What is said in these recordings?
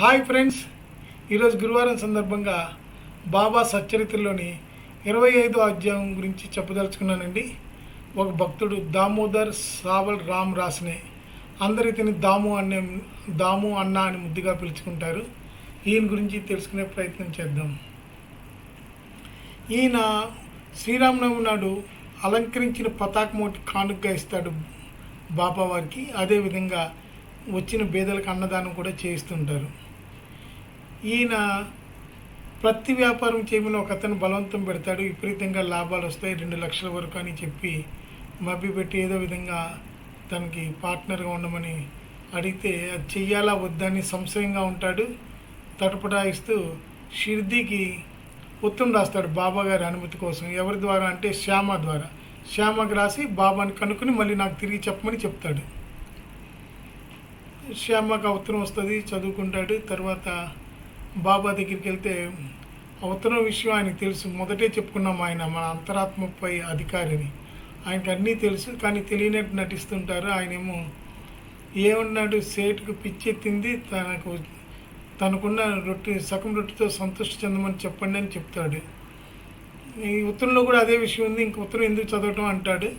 Hi friends. ఈరోజు గురువారం సందర్భంగా బాబా సచ్చరిత్రలోని ఇరవై ఐదో అధ్యాయం గురించి చెప్పదలుచుకున్నానండి. ఒక భక్తుడు దామోదర్ సావల్ రామ్ రాస్నే అందరి తిని దాము అనే దాము అన్న అని ముద్దుగా పిలుచుకుంటారు. ఈయన గురించి తెలుసుకునే ప్రయత్నం చేద్దాం. ఈయన శ్రీరామనవమి నాడు అలంకరించిన పతాకమోటి కానుకగా ఇస్తాడు బాబావారికి అదేవిధంగా వచ్చిన బేదలకు అన్నదానం కూడా చేయిస్తుంటారు. ఈయన ప్రతి వ్యాపారం చేయమని ఒక అతను బలవంతం పెడతాడు. విపరీతంగా లాభాలు వస్తాయి. రెండు లక్షల వరకు అని చెప్పి మభ్యపెట్టి ఏదో విధంగా తనకి పార్ట్నర్గా ఉండమని అడిగితే అది చెయ్యాలా? వద్దని సంశయంగా ఉంటాడు. తటపటాయిస్తూ షిర్దీకి ఉత్తరం రాస్తాడు బాబా గారి అనుమతి కోసం. ఎవరి ద్వారా అంటే శ్యామ ద్వారా. శ్యామకి రాసి బాబాని కనుక్కుని మళ్ళీ నాకు తిరిగి చెప్పమని చెప్తాడు. శ్యామకు ఉత్తరం వస్తుంది. చదువుకుంటాడు. తర్వాత బాబా దగ్గరికి వెళ్తే ఆ ఉత్తరం విషయం ఆయనకు తెలుసు. మొదటే చెప్పుకున్నాం ఆయన మన అంతరాత్మపై అధికారిని. ఆయనకు అన్నీ తెలుసు కానీ తెలియనట్టు నటిస్తుంటారు. ఆయనేమో ఏమన్నాడు? సేటుకు పిచ్చెత్తింది. తనకు తనకున్న రొట్టె సగం రొట్టెతో సంతృష్టి చెందమని చెప్పండి అని చెప్తాడు. ఈ ఉత్తరంలో కూడా అదే విషయం ఉంది. ఇంక ఉత్తరం ఎందుకు చదవటం అంటాడు.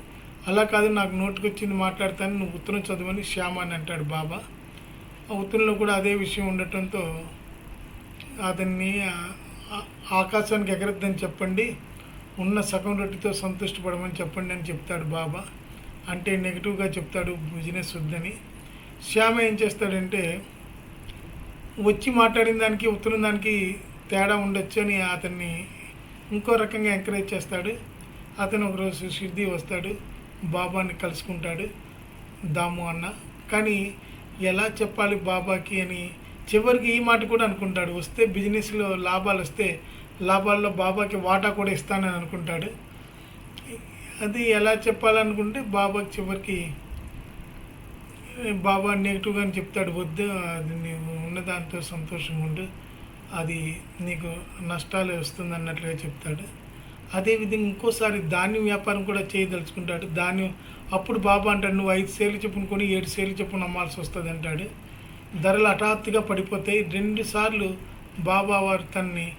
అలా కాదు నాకు నోటుకు వచ్చింది మాట్లాడతాను. నువ్వు ఉత్తరం చదవని శ్యామ అని అంటాడు బాబా. ఆ ఉత్తరంలో కూడా అదే విషయం ఉండటంతో అతన్ని ఆకాశానికి ఎగరద్దని చెప్పండి ఉన్న సగం రొట్టితో సంతృష్టిపడమని చెప్పండి అని చెప్తాడు బాబా. అంటే నెగిటివ్గా చెప్తాడు బిజినెస్ వద్దని శ్యామ ఏం చేస్తాడంటే వచ్చి మాట్లాడిన దానికి ఉత్తరం దానికి తేడా ఉండొచ్చు అని అతన్ని ఇంకో రకంగా ఎంకరేజ్ చేస్తాడు. అతను ఒకరోజు సిద్ధి వస్తాడు బాబాని కలుసుకుంటాడు దాము అన్న కానీ ఎలా చెప్పాలి బాబాకి అని చివరికి ఈ మాట కూడా అనుకుంటాడు. వస్తే బిజినెస్లో లాభాలు వస్తే లాభాల్లో బాబాకి వాటా కూడా ఇస్తానని అనుకుంటాడు. అది ఎలా చెప్పాలనుకుంటే బాబాకి చివరికి బాబా నెగిటివ్గా చెప్తాడు. వద్దు అది నీవు ఉన్న దాంతో సంతోషంగా ఉండు. అది నీకు నష్టాలు వస్తుంది అన్నట్లుగా చెప్తాడు. అదేవిధంగా ఇంకోసారి ధాన్యం వ్యాపారం కూడా చేయదలుచుకుంటాడు. ధాన్యం అప్పుడు బాబా అంటాడు నువ్వు ఐదు సేలు చెప్పును కొని ఏడు సేలు చెప్పును అమ్మాల్సి వస్తుంది అంటాడు. ధరలు హఠాత్తుగా పడిపోతాయి రెండుసార్లు బాబా వారు తన్ని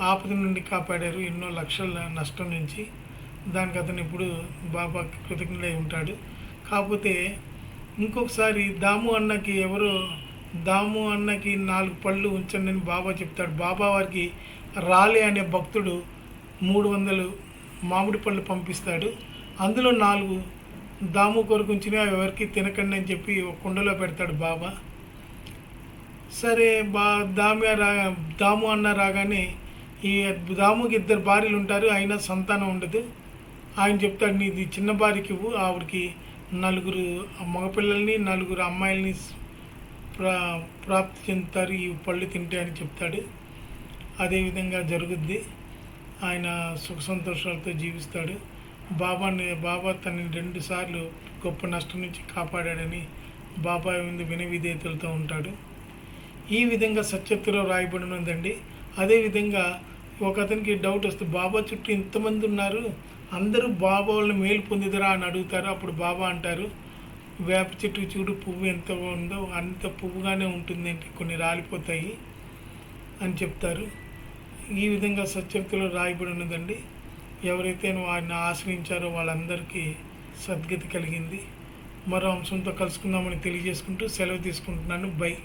ఆపద నుండి కాపాడారు. ఎన్నో లక్షల నష్టం నుంచి దానికి అతను ఇప్పుడు బాబాకి కృతజ్ఞుడై ఉంటాడు. కాకపోతే ఇంకొకసారి దాము అన్నకి ఎవరో దాము అన్నకి నాలుగు పళ్ళు ఉంచండి అని బాబా చెప్తాడు. బాబా వారికి రాలే అనే భక్తుడు మూడు వందలు మామిడి పళ్ళు పంపిస్తాడు. అందులో నాలుగు దాము కొరకు ఉంచినా ఎవరికి తినకండి అని చెప్పి ఒక కుండలో పెడతాడు బాబా. సరే బా దామి రా దాము అన్న రాగానే ఈ దాముకి ఇద్దరు భార్యలు ఉంటారు అయినా సంతానం ఉండదు. ఆయన చెప్తాడు నీది చిన్న భార్యకి ఇవ్వు ఆవిడకి నలుగురు మగపిల్లల్ని నలుగురు అమ్మాయిల్ని ప్రా ప్రాప్తి చెందుతారు ఈ పళ్ళు తింటే అని చెప్తాడు. అదేవిధంగా జరుగుద్ది. ఆయన సుఖ సంతోషాలతో జీవిస్తాడు. బాబాని బాబా తనని రెండు సార్లు గొప్ప నష్టం నుంచి కాపాడాడని బాబా ముందు వినవిధేయతలతో ఉంటాడు. ఈ విధంగా సత్యత్తులో రాయబడి ఉందండి. అదేవిధంగా ఒక అతనికి డౌట్ వస్తే బాబా చుట్టూ ఇంతమంది ఉన్నారు అందరూ బాబా వాళ్ళని మేలు పొందిదరా? అని అడుగుతారు. అప్పుడు బాబా అంటారు వేప చెట్టు చూడు పువ్వు ఎంత ఉందో అంత పువ్వుగానే ఉంటుందండి కొన్ని రాలిపోతాయి అని చెప్తారు. ఈ విధంగా సత్యక్తిలో రాయబడి ఉన్నదండి. ఎవరైతే వారిని ఆశ్రయించారో వాళ్ళందరికీ సద్గతి కలిగింది. మరో అంశంతో కలుసుకుందామని తెలియజేసుకుంటూ సెలవు తీసుకుంటున్నాను. బై.